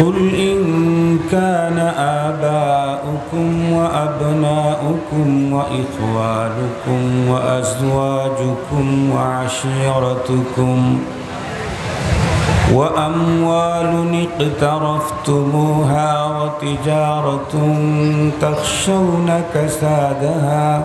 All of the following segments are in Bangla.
قل إن كان آباؤكم وأبناؤكم وإخوانكم وأزواجكم وعشيرتكم وأموال اقترفتموها وتجارة تخشون كسادها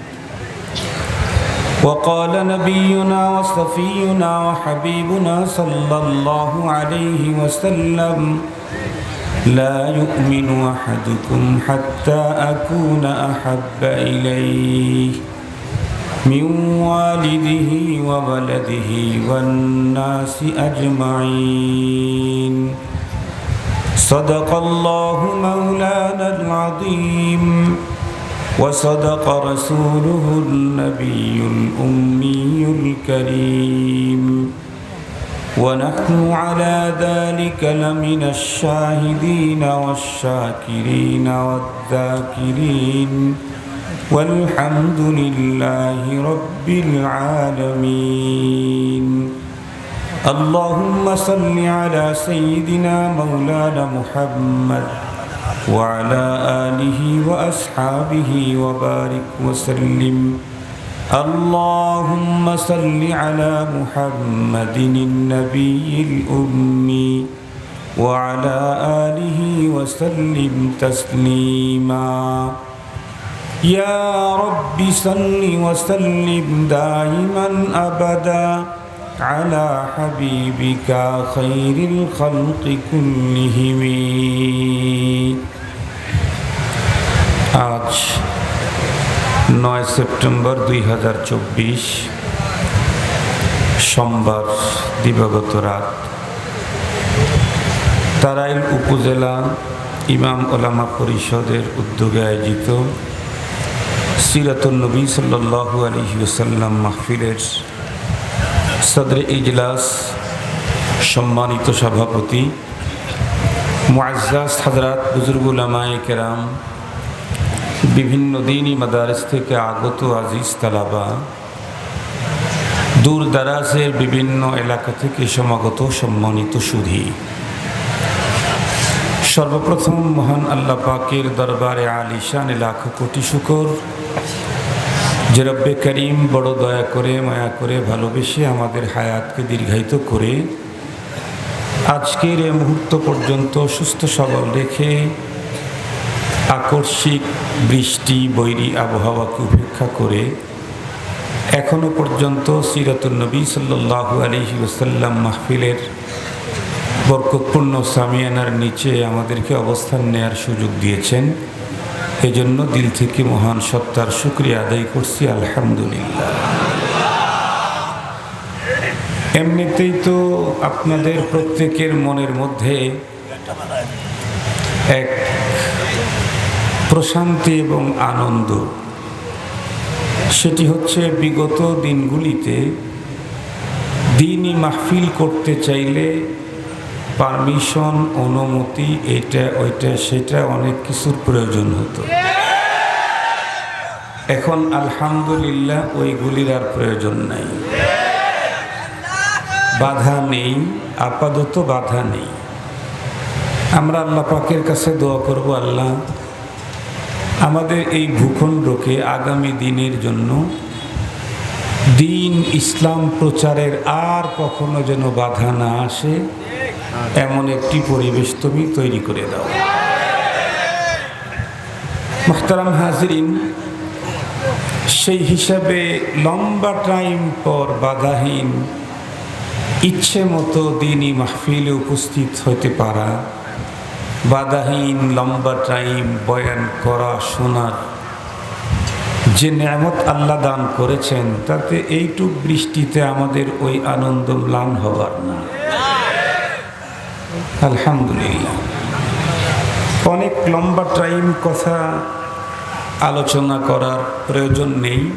وقال نبينا وصفينا وحبيبنا صلى الله عليه وسلم لا يؤمن أحدكم حتى أكون أحب إليه من والده وولده والناس أجمعين. صدق الله مولانا العظيم. وصدق رسوله النبي الأمي الكريم. ونحن على ذلك لمن الشاهدين والشاكرين والذاكرين. والحمد لله رب العالمين. اللهم صل على سيدنا مولانا محمد وعلى آله وأصحابه وبارك وسلم. اللهم صل على محمد النبي الأمي وعلى آله وسلم تسليما. يا رب صل وسلم دائما أبدا. على حبيبك خير الخلق كلهم আজ নয় সেপ্টেম্বর দুই হাজার চব্বিশ সোমবার দিবাগত রাত তারাইল উপজেলা ইমাম ওলামা পরিষদের উদ্যোগে আয়োজিত সিরাতুল নবী সাল্লাহু আলহি ওসাল্লাম মাহফিলের সদরে ইজলাস, সম্মানিত সভাপতি, মুআজ্জাজ হাজরাত বুজুর্গুলামায় কেরাম, বিভিন্ন দিনই মাদারিস থেকে আগত আজিজ তালাবা, দূর দারাজের বিভিন্ন এলাকা থেকে সমাগত সম্মানিত সুধী। সর্বপ্রথম মহান আল্লাহ পাকের দরবারে আলিশান লাখ কোটি শুকর। যে রব্বে করিম বড় দয়া করে, মায়া করে, ভালোবেসে আমাদের হায়াতকে দীর্ঘায়িত করে আজকের এ মুহূর্ত পর্যন্ত সুস্থ সবল রেখে আকস্মিক বৃষ্টি, বৈরী আবহাওয়াকে উপেক্ষা করে এখনও পর্যন্ত সিরাতুলনবী সাল্লাহু আলহি ওসাল্লাম মাহফিলের বরকতপূর্ণ সামিয়ানার নিচে আমাদেরকে অবস্থান নেয়ার সুযোগ দিয়েছেন। এজন্য দিল থেকে মহান সত্তার শুক্রিয়া আদায় করছি, আলহামদুলিল্লাহ। এমনিতেই তো আপনাদের প্রত্যেকের মনের মধ্যে এক প্রশান্তি এবং আনন্দ। সেটি হচ্ছে বিগত দিনগুলিতে দিনই মাহফিল করতে চাইলে পারমিশন, অনুমতি, এটা, ওইটা, সেটা অনেক কিছুর প্রয়োজন হতো। এখন আলহামদুলিল্লাহ ওইগুলির আর প্রয়োজন নাই। বাধা নেই, আপাতত বাধা নেই। আমরা আল্লাহ পাকের কাছে দোয়া করব, আল্লাহ আমাদের এই ভূখণ্ডকে আগামী দিনের জন্য দিন ইসলাম প্রচারের আর কখনো যেন বাধা না আসে। এমন একটি পরিবেশ তুমি তৈরি করে দাও। মোহতারাম হাজরিন, সেই হিসাবে লম্বা টাইম পর বাধাহীন ইচ্ছে মতো দিনই মাহফিলে উপস্থিত হতে পারা, বাধাহীন লম্বা টাইম বয়ান করা, শোনার যে নিয়ামত আল্লাহ দান করেছেন, তাতে এইটুক বৃষ্টিতে আমাদের ওই আনন্দ ম্লান হবার না। আলহামদুলিল্লাহ। অনেক লম্বা টাইম কথা আলোচনা করার প্রয়োজন নেই।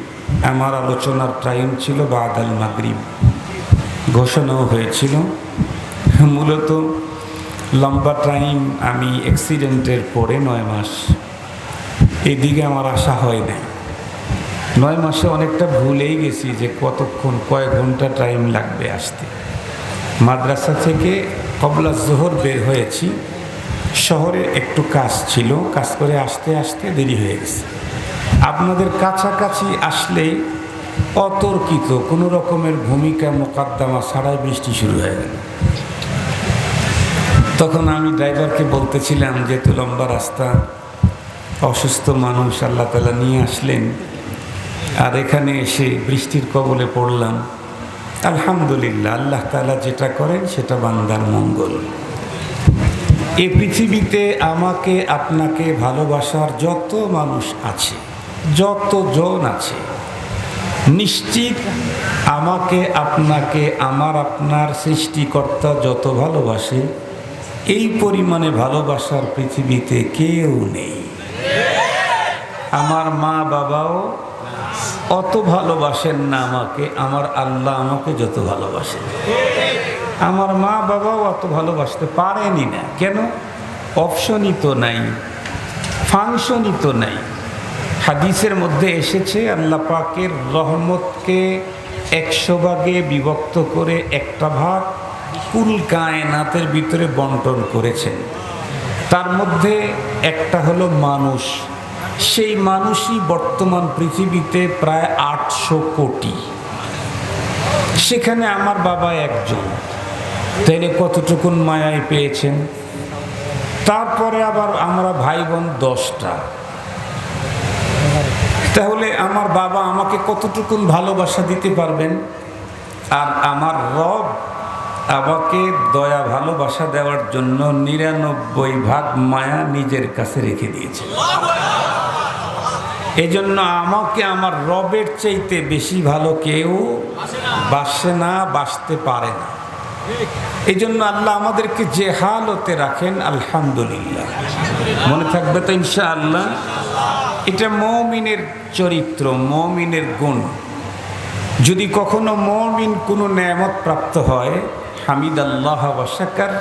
আমার আলোচনার টাইম ছিল বাদাল মাগরিব। ঘোষণাও হয়েছিল। মূলত লম্বা টাইম আমি অ্যাক্সিডেন্টের পরে নয় মাস এদিকে আমার আশা হয় না নয় মাসে অনেকটা ভুলেই গেছি যে কতক্ষণ, কয় ঘণ্টা টাইম লাগবে আসতে। মাদ্রাসা থেকে কবলা জোহর বের হয়েছি। শহরে একটু কাজ ছিল, কাজ করে আসতে আসতে দেরি হয়ে গেছে। আপনাদের কাছাকাছি আসলে অতর্কিত, কোনো রকমের ভূমিকা মোকদ্দমা ছাড়াই বৃষ্টি শুরু হয়ে গেল। তখন আমি ড্রাইভারকে বলতেছিলাম যেহেতু লম্বা রাস্তা, অসুস্থ মানুষ আল্লাহ তালা নিয়ে আসলেন। আর এখানে এসে বৃষ্টির কবলে পড়লাম। আলহামদুলিল্লাহ, আল্লাহ তালা যেটা করেন সেটা বান্দার মঙ্গল। এ পৃথিবীতে আমাকে, আপনাকে ভালোবাসার যত মানুষ আছে, যত জন আছে, নিশ্চিত আমাকে, আপনাকে, আমার, আপনার সৃষ্টিকর্তা যত ভালোবাসে, এই পরিমাণে ভালোবাসার পৃথিবীতে কেউ নেই। আমার মা বাবাও অত ভালোবাসেন না আমাকে, আমার আল্লাহ আমাকে যত ভালোবাসেন আমার মা বাবাও অত ভালোবাসতে পারেনি না। কেন? অপশনই তো নাই ফাংশনই তো নাই। হাদিসের মধ্যে এসেছে, আল্লাহ পাকের রহমতকে একশো ভাগে বিভক্ত করে একটা ভাগ কুল কায়নাতের ভিতরে বন্টন করেছেন। তার মধ্যে একটা হলো মানুষ। সেই মানুষই বর্তমান পৃথিবীতে প্রায় আটশো কোটি। সেখানে আমার বাবা একজন। তাইলে কতটুকুন মায়ায় পেয়েছেন? তারপরে আবার আমরা ভাই বোন দশটা। তাহলে আমার বাবা আমাকে কতটুকুন ভালোবাসা দিতে পারবেন? আর আমার রব আমাকে দয়া ভালোবাসা দেওয়ার জন্য নিরানব্বই ভাগ মায়া নিজের কাছে রেখে দিয়েছে এই জন্য আমাকে আমার রবের চাইতে বেশি ভালো কেউ বাসে না, বাসতে পারে না। এই জন্য আল্লাহ আমাদেরকে যে হালতে রাখেন, আলহামদুলিল্লাহ। মনে থাকবে তো ইনশা আল্লাহ এটা মমিনের চরিত্র, মমিনের গুণ। যদি কখনো মমিন কোনো নেয়ামত প্রাপ্ত হয় হামিদ আল্লাহ ওয়াসাকার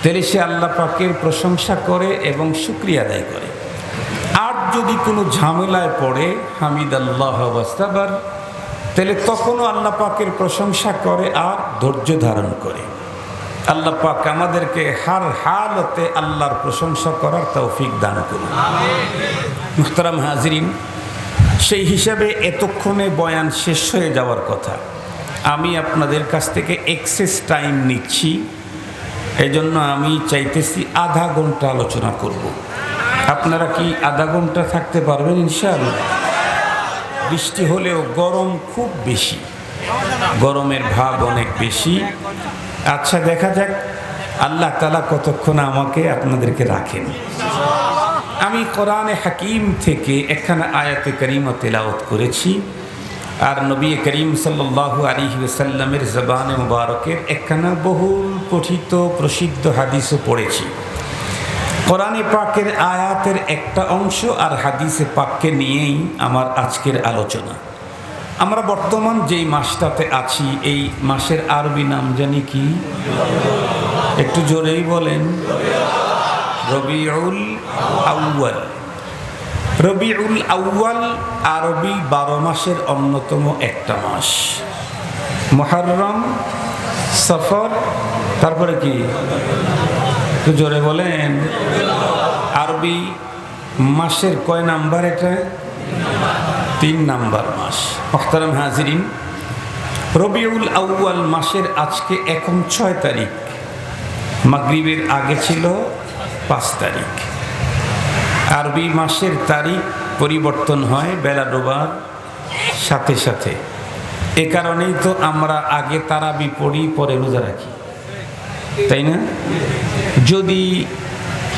তাহলে সে আল্লাহ পাকের প্রশংসা করে এবং শুক্রিয়া আদায় করে। যদি কোনো ঝামেলায় পড়ে হামিদ আল্লাহ ওয়াস্তাবার, তাহলে তখনও আল্লাহ পাকের প্রশংসা করে আর ধৈর্য ধারণ করে। আল্লাহ পাক আমাদেরকে হার হালতে আল্লাহর প্রশংসা করার তৌফিক দান করুন। মুখতারাম হাজরিন, সেই হিসাবে এতক্ষণে বয়ান শেষ হয়ে যাওয়ার কথা। আমি আপনাদের কাছ থেকে এক্সেস টাইম নিচ্ছি এই জন্য আমি চাইতেছি আধা ঘণ্টা আলোচনা করব। আপনারা কি আধা ঘণ্টা থাকতে পারবেন ইনশাআল্লাহ? বৃষ্টি হলেও গরম খুব বেশি। গরমের ভাব অনেক বেশি। আচ্ছা দেখা যাক। আল্লাহ তালা কতক্ষণ আমাকে আপনাদেরকে রাখেন। আমি কোরআনে হাকিম থেকে একখানা আয়াতে করিমা তেলাওত করেছি। আর নবী করিম সাল্লু আলী সাল্লামের জবানে মুবারকের একখানা বহুল পঠিত প্রসিদ্ধ হাদিসও পড়েছি। কোরআনে পাকের আয়াতের একটা অংশ আর হাদিসে পাককে নিয়েই আমার আজকের আলোচনা। আমরা বর্তমান যেই মাসটাতে আছি, এই মাসের আরবি নাম জানি কি? একটু জোরেই বলেন। রবিউল আউয়াল। রবিউল আউয়াল আরবি বারো মাসের অন্যতম একটা মাস। মহরম সফর, তারপরে কি? একটু জোরে বলেন। আরবি মাসের কয় নাম্বার এটা? তিন নাম্বার মাস। মোখতারাম হাজিরিন, রবিউল আউয়াল মাসের আজকে এখন ছয় তারিখ। মাগরিবের আগে ছিল পাঁচ তারিখ। আরবি মাসের তারিখ পরিবর্তন হয় বেলা ডোবার সাথে সাথে। এ কারণেই তো আমরা আগে তারাবি পড়ি, পরে রোজা রাখি। তাই না? যদি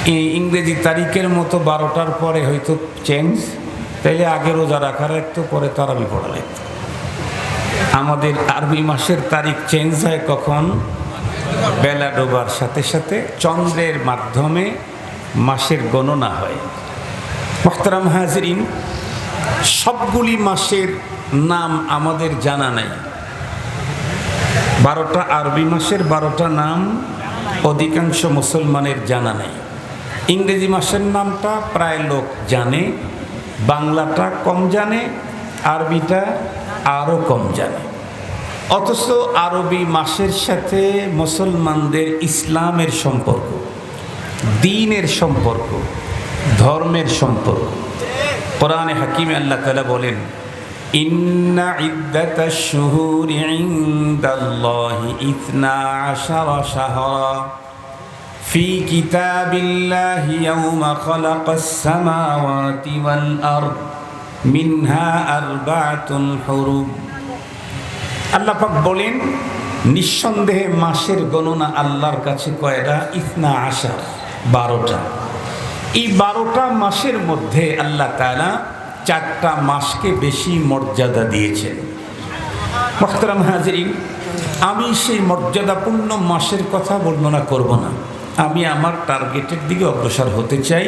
ইংরেজি তারিখের মতো বারোটার পরে হয়তো চেঞ্জ তাইলে আগে রোজা রাখা রাখতো পরে তারাবি পড়া লাগতো আমাদের আরবি মাসের তারিখ চেঞ্জ হয় কখন? বেলা ডোবার সাথে সাথে চন্দ্রের মাধ্যমে মাসের গণনা হয়। মোখতারাম হাজরিন, সবগুলি মাসের নাম আমাদের জানা নাই। বারোটা আরবি মাসের বারোটা নাম অধিকাংশ মুসলমানের জানা নেই। ইংরেজি মাসের নামটা প্রায় লোক জানে, বাংলাটা কম জানে, আরবিটা আরও কম জানে। অথচ আরবি মাসের সাথে মুসলমানদের ইসলামের সম্পর্ক, দিনের সম্পর্ক, ধর্মের সম্পর্ক। কোরআনে হাকিমে আল্লাহ তালা বলেন إن عدة الشهور عند الله إثنا عشر شهرا في كتاب الله يوم خلق السماوات والأرض منها أربعة حرم আল্লাহ পাক বলেন নিঃসন্দেহে মাসের গণনা আল্লাহর কাছে কয়টা ইফনা আশার বারোটা এই বারোটা মাসের মধ্যে আল্লাহ তালা চারটা মাসকে বেশি মর্যাদা দিয়েছেন। মোখতারাম হাজরিন, আমি সেই মর্যাদাপূর্ণ মাসের কথা বর্ণনা করব না। আমি আমার টার্গেটের দিকে অগ্রসর হতে চাই।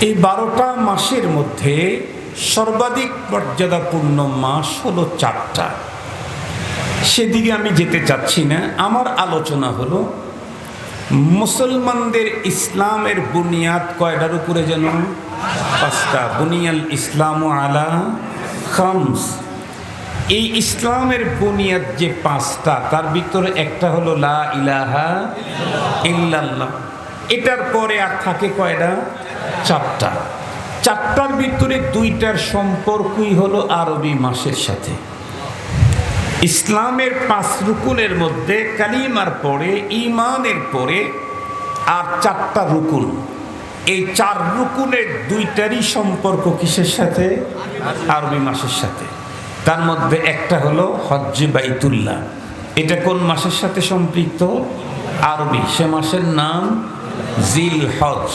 এই বারোটা মাসের মধ্যে সর্বাধিক মর্যাদাপূর্ণ মাস হলো চারটা। সেদিকে আমি যেতে চাচ্ছি না। আমার আলোচনা হলো, মুসলমানদের ইসলামের বুনিয়াদ কয়টার উপরে যেন পাঁচটা, বুনিয়াল ইসলাম আলা খামস। এই ইসলামের বুনিয়াদ যে পাঁচটা, তার ভিতরে একটা হলো লা ইলাহা ইল্লাল্লাহ। এটার পরে আর থাকে কয়টা? চারটা। চারটার ভিতরে দুইটার সম্পর্কই হলো আরবি মাসের সাথে। ইসলামের পাঁচ রুকুনের মধ্যে কালিমার পরে ইমানের পরে আর চারটা রুকুন এই চার রুকুনের দুইটারই সম্পর্ক কিসের সাথে? আরবি মাসের সাথে। তার মধ্যে একটা হলো হজ্জে বাইতুল্লাহ। এটা কোন মাসের সাথে সম্পৃক্ত? আরবি। সে মাসের নাম জিল হজ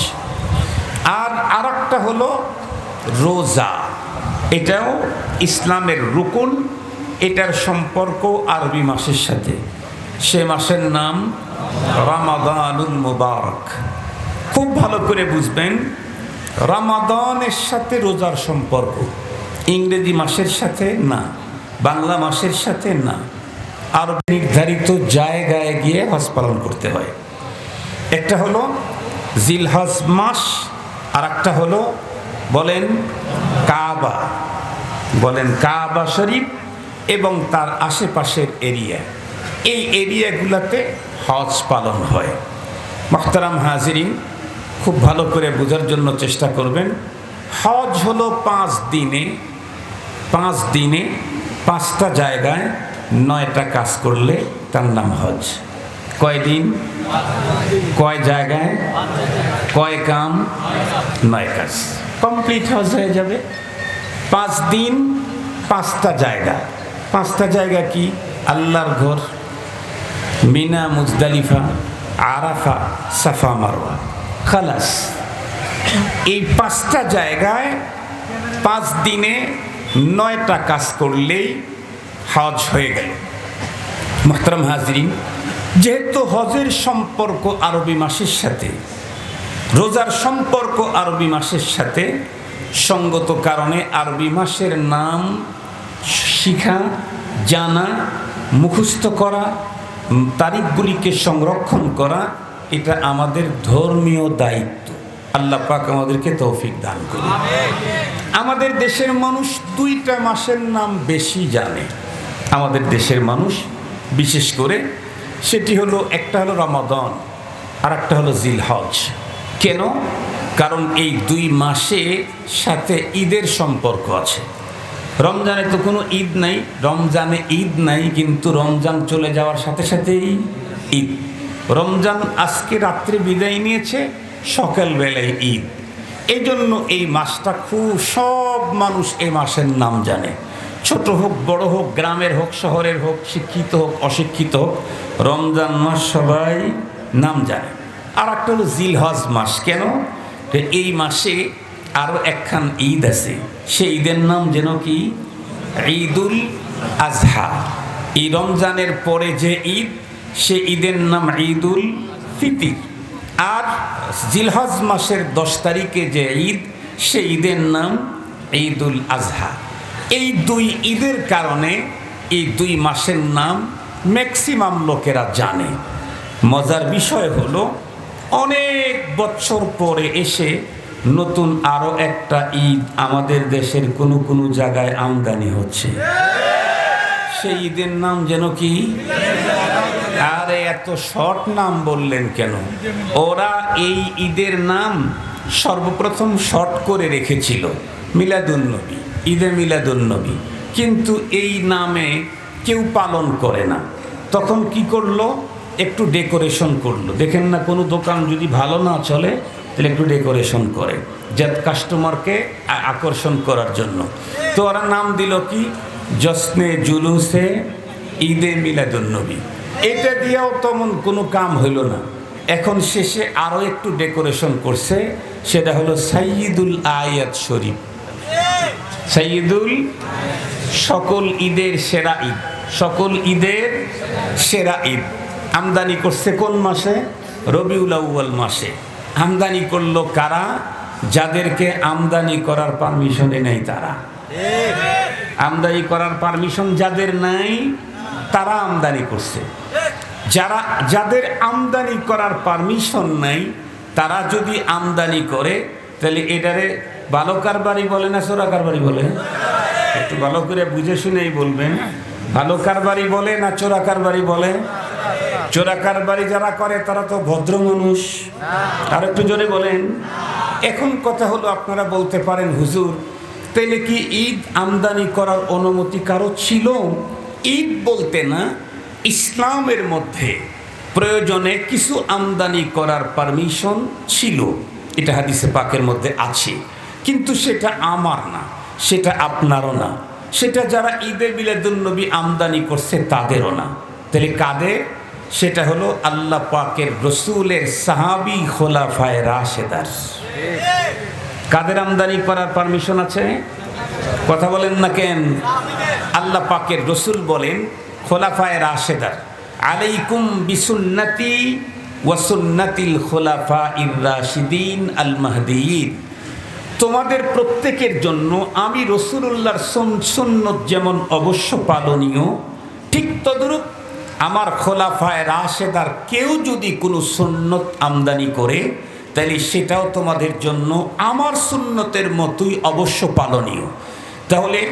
আর আর একটা হলো রোজা। এটাও ইসলামের রুকুন। এটার সম্পর্ক আরবি মাসের সাথে। সে মাসের নাম রামাদানুল মুবারক। খুব ভালো করে বুঝবেন, রামাদানের সাথে রোজার সম্পর্ক। ইংরেজি মাসের সাথে না, বাংলা মাসের সাথে না। আর নির্ধারিত জায়গায় গিয়ে হজ পালন করতে হয়। একটা হলো জিলহজ মাস আর একটা হলো বলেন কাবা। বলেন কাবা শরীফ এবং তার আশেপাশের এরিয়া। এই এরিয়াগুলোতে হজ পালন হয়। মোখতারাম হাজিরিন খুব ভালো করে বোঝার জন্য চেষ্টা করবেন। হজ হলো পাঁচ দিনে পাঁচ দিনে পাঁচটা জায়গায় নয়টা কাজ করলে তার নাম হজ। কয় দিন? কয় জায়গায়? কয় কাম? নয় কাজ। কমপ্লিট হজ হয়ে যাবে। পাঁচ দিন, পাঁচটা জায়গা। পাঁচটা জায়গা কি? আল্লাহর ঘর, Mina, Muzdalifah, Arafah, Safa, Marwah. খালাস। এই পাঁচটা জায়গায় পাঁচ দিনে নয়টা কাজ করলেই হজ হয়ে গেল। মোহতারাম হাজরিন, যেহেতু হজের সম্পর্ক আরবি মাসের সাথে, রোজার সম্পর্ক আরবি মাসের সাথে, সঙ্গত কারণে আরবি মাসের নাম শিখা, জানা, মুখস্থ করা তারিখগুলিকে সংরক্ষণ করা এটা আমাদের ধর্মীয় দায়িত্ব। আল্লাহ পাক আমাদেরকে তৌফিক দান করে আমাদের দেশের মানুষ দুইটা মাসের নাম বেশি জানে। আমাদের দেশের মানুষ, বিশেষ করে সেটি হলো একটা হলো রমাদন আর একটা হলো জিল হজ কেন? কারণ এই দুই মাসে সাথে ঈদের সম্পর্ক আছে। রমজানে তো কোনো ঈদ নাই, রমজানে ঈদ নাই, কিন্তু রমজান চলে যাওয়ার সাথে সাথেই ঈদ। রমজান আজকে রাত্রে বিদায় নিয়েছে সকালবেলায় ঈদ। এই জন্য এই মাসটা খুব, সব মানুষ এই মাসের নাম জানে। ছোট হোক, বড় হোক, গ্রামের হোক, শহরের হোক, শিক্ষিত হোক, অশিক্ষিত হোক, রমজান মাস সবাই নাম জানে। আর একটা হলো জিলহজ মাস। কেন? এই মাসে আরও একখান ঈদ আছে। সেই ঈদের নাম যেন কি? ঈদুল আজহা। এই রমজানের পরে যে ঈদ সে ঈদের নাম ঈদুল ফিতির। আর জিলহজ মাসের দশ তারিখে যে ঈদ, সে ঈদের নাম ঈদুল আজহা। এই দুই ঈদের কারণে এই দুই মাসের নাম ম্যাক্সিমাম লোকেরা জানে। মজার বিষয় হলো, অনেক বছর পরে এসে নতুন আরও একটা ঈদ আমাদের দেশের কোনো কোনো জায়গায় আমদানি হচ্ছে। সেই ঈদের নাম যেন কি? আরে এত শর্ট নাম বললেন কেন? ওরা এই ঈদের নাম সর্বপ্রথম শর্ট করে রেখেছিল, মিলাদুন্নবী, ঈদে মিলাদুন্নবী। কিন্তু এই নামে কেউ পালন করে না। তখন কি করল? একটু ডেকোরেশন করল। দেখেন না, কোনো দোকান যদি ভালো না চলে, তাহলে একটু ডেকোরেশন করে, যাতে কাস্টমারকে আকর্ষণ করার জন্য। তো ওরা নাম দিল কি? জশ্নে জুলুসে ঈদে মিলাদুন্নবী। এটা দিয়েও তেমন কোনো কাম হইল না। এখন শেষে আরও একটু ডেকোরেশন করছে, সেটা হলো সাইয়দুল আয়াত শরীফ। সাইয়দুল সকল ঈদের সেরা ঈদ, সকল ঈদের সেরা ঈদ। আমদানি করছে কোন মাসে? রবিউল আউ্য়াল মাসে। আমদানি করল কারা? যাদেরকে আমদানি করার পারমিশনে নেই তারা। আমদানি করার পারমিশন যাদের নাই তারা আমদানি করছে। যারা, যাদের আমদানি করার পারমিশন নাই, তারা যদি আমদানি করে, তাহলে এটারে বালকার বাড়ি বলে না চোরাকার বাড়ি বলে? একটু ভালো করে বুঝে শুনেই বলবেন ভালোকার বাড়ি বলে না চোরাকার বাড়ি বলে? চোরাকার বাড়ি যারা করে, তারা তো ভদ্র মানুষ। আর একটু জোরে বলেন। এখন কথা হলো আপনারা বলতে পারেন, হুজুর তাইলে কি ঈদ আমদানি করার অনুমতি কারও ছিল? ঈদ বলতে না, ইসলামের মধ্যে প্রয়োজনে কিছু আমদানি করার পারমিশন ছিল। এটা হাদিসে পাকের মধ্যে আছে। কিন্তু সেটা আমার না, সেটা আপনারও না। সেটা যারা ঈদের বিলাদুন্নবী আমদানি করছে তাদেরও না। তাহলে কাদের? সেটা হলো আল্লাহ পাকের রসুলের সাহাবি খোলাফায় রাশেদার। কাদের আমদানি করার পারমিশন আছে? কথা বলেন না কেন? আল্লাহ পাকের রসুল বলেন, খোলাফায় রাশেদার, আলাইকুম বিসুন্নতি ওয়াসুন্নাতিল খোলাফা ইর রাশিদিন আল মাহদিয়িন তোমাদের প্রত্যেকের জন্য আমি রসুল্লাহর সুন্নত যেমন অবশ্য পালনীয়, ঠিক তদরূপ আমার খোলাফায় রাশেদার কেউ যদি কোনো সুন্নত আমদানি করে তাহলে সেটাও তোমাদের জন্য আমার সুন্নতের মতোই অবশ্য পালনীয়। তাহলে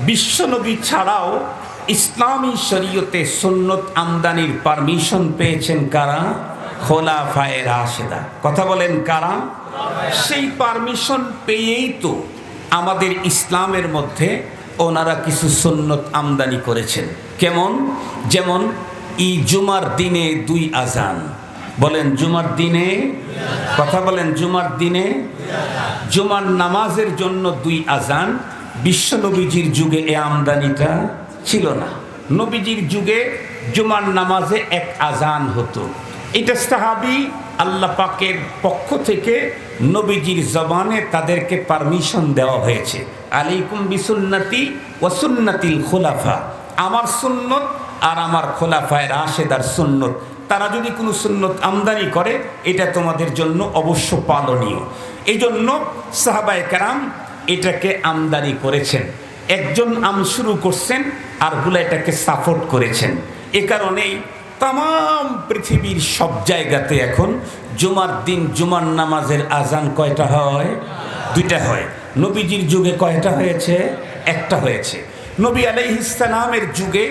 বিশ্বনবী ছাড়াও ইসলামী শরীয়তে সুন্নত আমদানির পারমিশন পেয়েছেন কারা? খোলাফায় রাশেদা। কথা বলেন কারা? সেই পারমিশন পেয়েই তো আমাদের ইসলামের মধ্যে ওনারা কিছু সুন্নত আমদানি করেছেন। কেমন? যেমন ই জুমার দিনে দুই আজান বলেন, জুমার দিনে, কথা বলেন, জুমার দিনে, জুমার নামাজের জন্য দুই আজান, বিশ্ব নবীজির যুগে এ আমদানিটা ছিল না। নবীজির যুগে জুমার নামাজে এক আজান হতো। এটা সাহাবি আল্লাহ পাকের পক্ষ থেকে নবীজির জবানে তাদেরকে পারমিশন দেওয়া হয়েছে। আলাইকুম বিসুন্নতি ওয়াসুন্নাতিল খোলাফা। আমার সুন্নত আর আমার খোলাফায় রাশেদার সুন্নত। তারা যদি কোনো সুন্নত আমদানি করে, এটা তোমাদের জন্য অবশ্য পালনীয়। এই জন্য সাহাবায় কারাম এটাকে আমদানি করেছেন। একজন আম শুরু করছেন আরগুলা এটাকে সাপোর্ট করেছেন। এ কারণেই তাম পৃথিবীর সব জায়গাতে এখন জুমার দিন, জুমার নামাজের আজান কয়টা হয়? দুইটা হয়। নবীজির যুগে কয়টা হয়েছে? একটা হয়েছে। নবী আলাইহিসালামের যুগে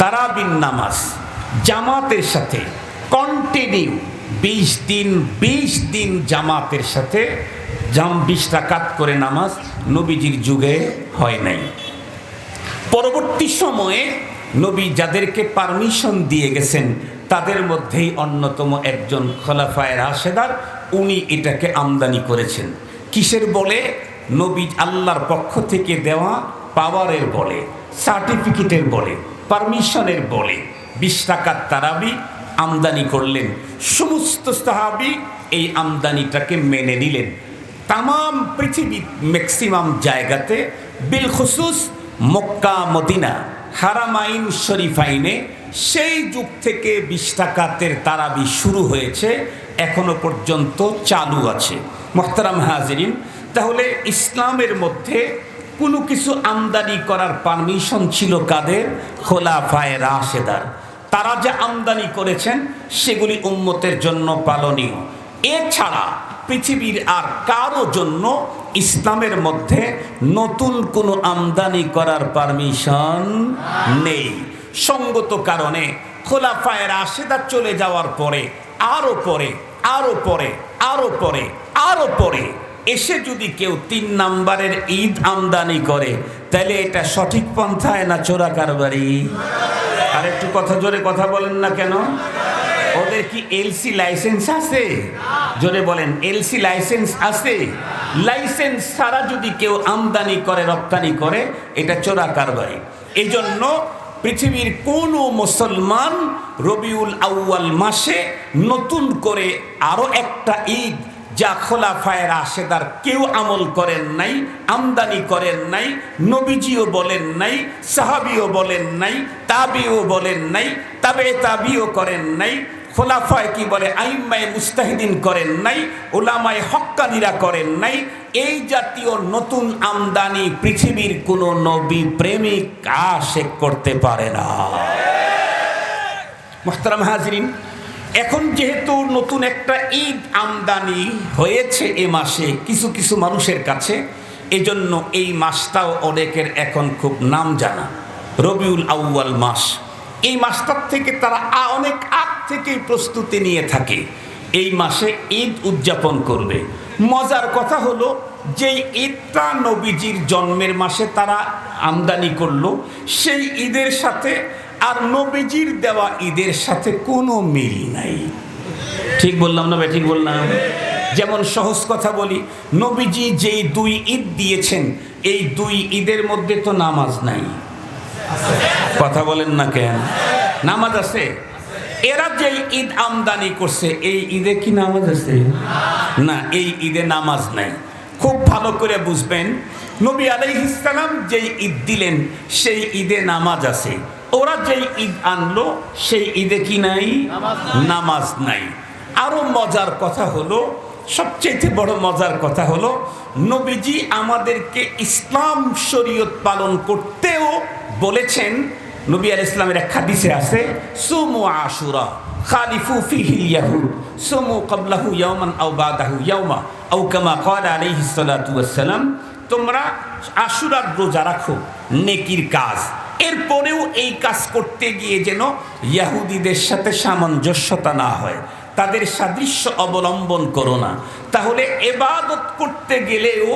তারাবিন নামাজ জামাতের সাথে কন্টিনিউ বিশ দিন বিশ দিন জামাতের সাথে, জাম বিশ রাকাত করে নামাজ নবীজির যুগে হয় নাই। পরবর্তী সময়ে নবী যাদেরকে পারমিশন দিয়ে গেছেন, তাদের মধ্যেই অন্যতম একজন খোলাফায় রাশেদার, উনি এটাকে আমদানি করেছেন। কিসের বলে? নবী আল্লাহর পক্ষ থেকে দেওয়া পাওয়ারের বলে সার্টিফিকেটের বলে পারমিশনের বলে। বিশ টাকার তারাবি আমদানি করলেন। সমস্ত সাহাবি এই আমদানিটাকে মেনে নিলেন। তাম পৃথিবীর ম্যাক্সিমাম জায়গাতে বিলখুসুস মক্কা, মদিনা হারামাইন শরীফাইনে সেই যুগ থেকে বিশ টাকাতের তারাবি শুরু হয়েছে, এখনও পর্যন্ত চালু আছে। মোহতারাম হাজরিন, তাহলে ইসলামের মধ্যে কোনো কিছু আমদানি করার পারমিশন ছিল কাদের? খোলাফায় রাশেদার। তারা যে আমদানি করেছেন, সেগুলি উম্মতের জন্য পালনীয়। এছাড়া পৃথিবীর আর কারও জন্য ইসলামের মধ্যে নতুন কোনো আমদানি করার পারমিশন নেই। সঙ্গত কারণে খোলাফায় রাশেদার চলে যাওয়ার পরে, আরও পরে আরও পরে আরও পরে আরও পরে এসে যদি কেউ তিন নাম্বারের ঈদ আমদানি করে, তাহলে এটা সঠিক পন্থায় না চোরা কারবারি একটু কথা জোরে কথা বলেন না কেন? ওদের কি এলসি লাইসেন্স আছে? জোরে বলেন এলসি লাইসেন্স আছে? লাইসেন্স ছাড়া যদি কেউ আমদানি করে, রপ্তানি করে, এটা চোরা কারবারি। এই জন্য পৃথিবীর কোনো মুসলমান রবিউল আউয়াল মাসে নতুন করে আরও একটা ঈদ যা খোলাফায় রাশেদার কেউ আমল করেন নাই, আমদানি করেন নাই, নবীজিও বলেন নাই, সাহাবিও বলেন নাই, তাবিও বলেন নাই তাবে তাবিও করেন নাই, খোলাফায় কি বলে, আইম্মায় মুস্তাহিদিন করেন নাই ওলামায় হক্কানিরা করেন নাই, এই জাতীয় নতুন আমদানি পৃথিবীর কোনো নবী প্রেমিক আশেক করতে পারে না। মোহতারাম হাজরিন এখন যেহেতু নতুন একটা ঈদ আমদানি হয়েছে এ মাসে কিছু কিছু মানুষের কাছে, এজন্য এই মাসটাও অনেকের এখন খুব নাম জানা। রবিউল আউয়াল মাস। এই মাসটার থেকে তারা অনেক আগ থেকেই প্রস্তুতি নিয়ে থাকে। এই মাসে ঈদ উদযাপন করবে। মজার কথা হলো যে ঈদটা নবীজির জন্মের মাসে তারা আমদানি করল, সেই ঈদের সাথে আর নবীজির দেওয়া ঈদের সাথে কোনো মিল নাই। ঠিক বললাম না ঠিক বললাম। যেমন সহজ কথা বলি, নবীজি যেই দুই ঈদ দিয়েছেন, এই দুই ঈদের মধ্যে তো নামাজ নাই। কথা বলেন না কেন? নামাজ আছে। এরা যে ঈদ আমদানি করছে, এই ঈদে কি নামাজ আছে? না, এই ঈদে নামাজ নাই। খুব ভালো করে বুঝবেন, নবী আলাইহিসসালাম যেই ঈদ দিলেন, সেই ঈদে নামাজ আছে। ওরা যেই ঈদ আনলো, সেই ঈদে কি নাই? নামাজ নাই। আরও মজার কথা হলো, সবচেয়ে বড় মজার কথা হলো, নবীজি আমাদেরকে ইসলাম শরীয়ত পালন করতেও বলেছেন, নবী আল ইসলামের এক হাদিসে আছে, সুমু আশুরা, খালিফু ফিহিল ইয়াহুদ সুমু ক্বাবলাহু ইয়াওমান আও বাদাহু ইয়াওমা, আও কামা ক্বালা আলাইহিস সালাতু ওয়াস সালাম। তোমরা আশুরার রোজা রাখো, নেকির কাজ। এরপরেও এই কাজ করতে গিয়ে যেন ইয়াহুদিদের সাথে সামঞ্জস্যতা না হয়, তাদের সাদৃশ্য অবলম্বন করো না। তাহলে এবাদত করতে গেলেও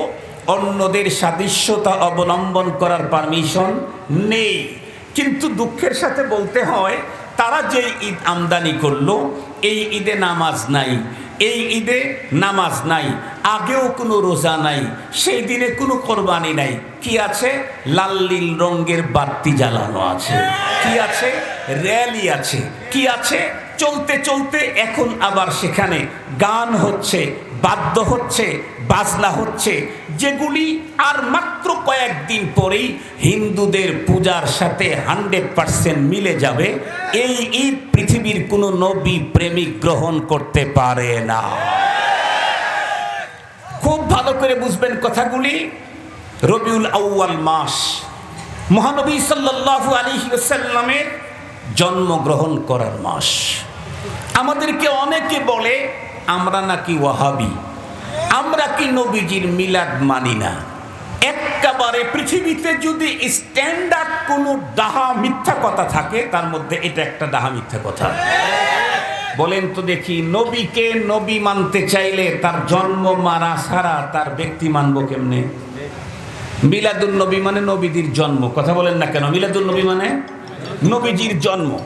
অন্যদের সাদৃশ্যতা অবলম্বন করার পারমিশন নেই। কিন্তু দুঃখের সাথে বলতে হয়, তারা যে ঈদ আমদানি করল, এই ঈদে নামাজ নাই। এই ঈদে নামাজ নাই, আগেও কোনো রোজা নাই, সেই দিনে কোনো কোরবানি নাই। কি আছে? লাল নীল রঙের বাতি জ্বালানো আছে। কি আছে? র্যালি আছে। কি আছে? চলতে চলতে এখন আবার সেখানে গান হচ্ছে। বাদ্য হচ্ছে, বাজনা হচ্ছে, যেগুলি আর মাত্র কয়েকদিন পরেই হিন্দুদের পূজার সাথে হান্ড্রেড পারসেন্ট মিলে যাবে। এই ঈদ পৃথিবীর কোনো নবী প্রেমিক গ্রহণ করতে পারে না। খুব ভালো করে বুঝবেন কথাগুলি। রবিউল আউয়াল মাস, মহানবী সাল্লাল্লাহু আলাইহি ওয়াসাল্লামের জন্মগ্রহণ করার মাস। আমাদেরকে অনেকে বলে আমরা নাকি ওয়াহাবি? আমরা কি নবীজির মিলাদ মানি না? একেবারে পৃথিবীতে যদি স্ট্যান্ডার্ড কোনো ডাহা মিথ্যা কথা থাকে, তার মধ্যে এটা একটা ডাহা মিথ্যা কথা। বলেন তো দেখি, নবীকে নবী মানতে চাইলে তার জন্ম মারা সারা তার ব্যক্তি মানব কেমনে? মিলাদুল নবী মানে নবীজির জন্ম। কথা বলেন না কেন? মিলাদুল নবী মানে নবীজির জন্ম।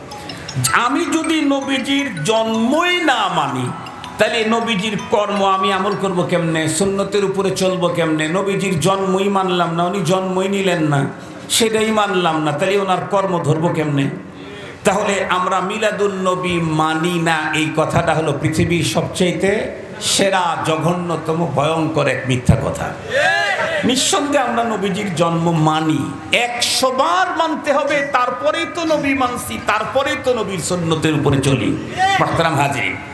আমি যদি নবীজির জন্মই না মানি তাহলে নবীজির কর্ম আমি আমল করব কেমনে? সুন্নতের উপরে চলবো কেমনে? নবীজির জন্মই মানলাম না, উনি জন্মই নিলেন না। সেটাই মানলাম না, তাহলে ওনার কর্ম ধরবো কেমনে? তাহলে আমরা মিলাদুল নবী মানি না, এই কথাটা হলো পৃথিবীর সবচেয়েতে সেরা, জঘন্যতম, ভয়ঙ্কর এক মিথ্যা কথা। নিঃসন্দেহে আমরা নবীজির জন্ম মানি। একশো বার মানতে হবে, তারপরেই তো নবী মানছি, তারপরেই তো নবীর সন্ন্যতের উপরে চলি। মাহতারাম হাজির